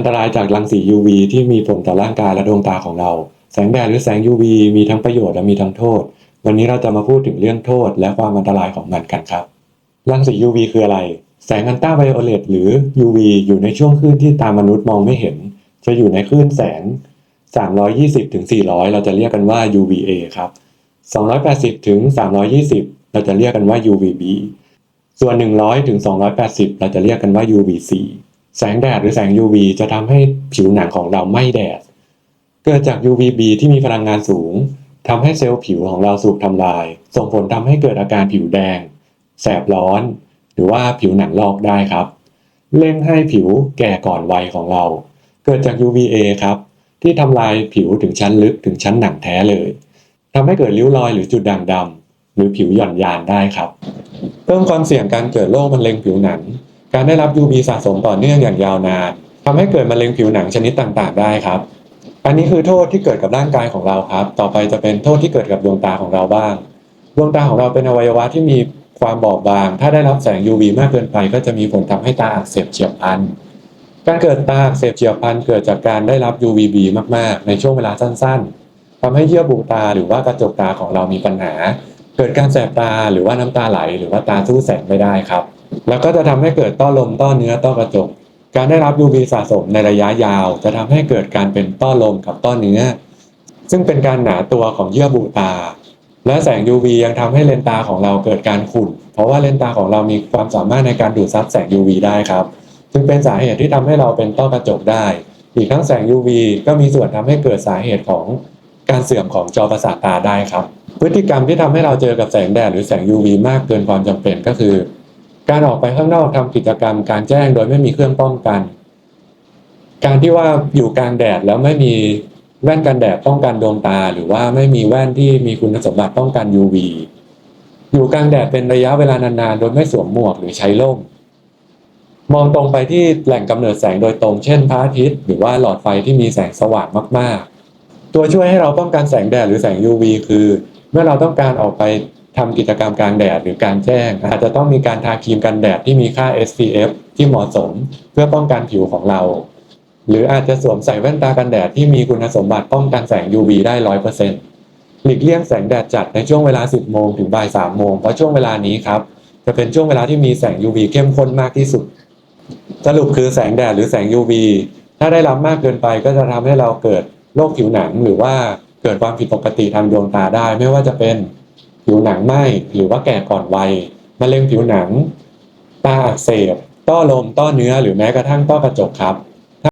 อันตรายจากรังสี UV ที่มีผลต่อร่างกายและดวงตาของเรา แสงแดดหรือแสง UV มีทั้งประโยชน์และมีทั้งโทษ วันนี้เราจะมาพูดถึงเรื่องโทษและความอันตรายของมันกันครับ รังสี UV คืออะไร แสงอันต้าไวโอเลตหรือ UV อยู่ในช่วงคลื่นที่ตามนุษย์มองไม่เห็น จะอยู่ในคลื่นแสง 320ถึง400 เราจะเรียกกันว่า UVA ครับ 280ถึง320 เราจะเรียกกันว่า UVB ส่วน 100ถึง280 เราจะเรียกกันว่า UVC แสงแดดหรือแสง UV จะทำให้ผิวหนังของเราไม่แดด เกิดจาก UVB ที่มีพลังงานสูงทำให้เซลล์ผิวของเราสูบทำลาย ส่งผลทำให้เกิดอาการผิวแดง แสบร้อน หรือว่าผิวหนังลอกได้ครับ เร่งให้ผิวแก่ก่อนวัยของเรา เกิดจาก UVA ครับ ที่ทำลายผิวถึงชั้นลึกถึงชั้นหนังแท้เลยทำให้เกิดริ้วรอยหรือจุดด่างดำหรือผิวหย่อนยานได้ครับ เพิ่มความเสี่ยงการเกิดโรคมะเร็งผิวหนัง การได้รับ UV สะสมต่อเนื่องอย่างยาวนานทำให้เกิดมะเร็งผิวหนังชนิดต่างๆ ได้ครับ อันนี้คือโทษที่เกิดกับร่างกายของเราครับ ต่อไปจะเป็นโทษที่เกิดกับดวงตาของเราบ้าง ดวงตาของเราเป็นอวัยวะที่มีความบอบบาง ถ้าได้รับแสง UV มากเกินไป ก็จะมีผลทำให้ตาอักเสบเฉียบพลัน การเกิดตาอักเสบเฉียบพลันเกิดจากการได้รับ UVB มากๆ ในช่วงเวลาสั้นๆทำให้เยื่อบุตาหรือว่ากระจกตาของเรามีปัญหา เกิดการแสบตาหรือว่าน้ำตาไหล หรือว่าตาสู้แสงไม่ได้ครับ แล้วก็จะทำให้เกิดต้อลมต้อเนื้อต้อกระจก การได้รับ UV สะสมในระยะยาว จะทำให้เกิดการเป็นต้อลมกับต้อเนื้อ ซึ่งเป็นการหนาตัวของเยื่อบุตา และแสง UV ยังทำให้เลนตาของเราเกิดการขุ่น เพราะว่าเลนตาของเรามีความสามารถในการดูดซับแสง UV ได้ครับ จึงเป็นสาเหตุที่ทำให้เราเป็นต้อกระจกได้ อีกทั้งแสง UV ก็มีส่วนทำให้เกิดสาเหตุของการเสื่อมของจอประสาทตาได้ครับ พฤติกรรมที่ทำให้เราเจอกับแสงแดดหรือแสง UV มากเกินความจำเป็นก็คือ การออกไปข้างนอกทำกิจกรรม การแจ้งโดยไม่มีเครื่องป้องกัน การที่ว่าอยู่กลางแดดแล้วไม่มีแว่นกันแดดป้องกันดวงตา หรือว่าไม่มีแว่นที่มีคุณสมบัติป้องกัน UV อยู่กลางแดดเป็นระยะเวลานานๆ โดยไม่สวมหมวกหรือใช้ร่ม มองตรงไปที่แหล่งกำเนิดแสงโดยตรง เช่นพระอาทิตย์หรือว่าหลอดไฟที่มีแสงสว่างมากๆ ตัวช่วยให้เราป้องกันแสงแดดหรือแสง UV คือ เมื่อเราต้องการออกไป ทำกิจกรรมกลางแดดหรือการแจ้ง อาจจะต้องมีการทาครีมกันแดดที่มีค่า SPF ที่เหมาะสมเพื่อป้องกันผิวของเรา หรืออาจจะสวมใส่แว่นตากันแดดที่มีคุณสมบัติป้องกันแสง UV ได้ร้อยเปอร์เซ็นต์หลีกเลี่ยงแสงแดดจัดในช่วงเวลา 10 โมงถึงบ่าย 3 โมง เพราะช่วงเวลานี้ครับ จะเป็นช่วงเวลาที่มีแสง UV เข้มข้นมากที่สุด สรุปคือแสงแดดหรือแสง UV ถ้าได้รับมากเกินไปก็จะทำให้เราเกิดโรคผิวหนังหรือว่าเกิดความผิดปกติทางดวงตาได้ ไม่ว่าจะเป็น ผิวหนังไหม้หรือว่าแก่ก่อนวัยมะเร็งผิวหนัง ตาอักเสบต้อลมต้อเนื้อหรือแม้กระทั่งต้อกระจกครับ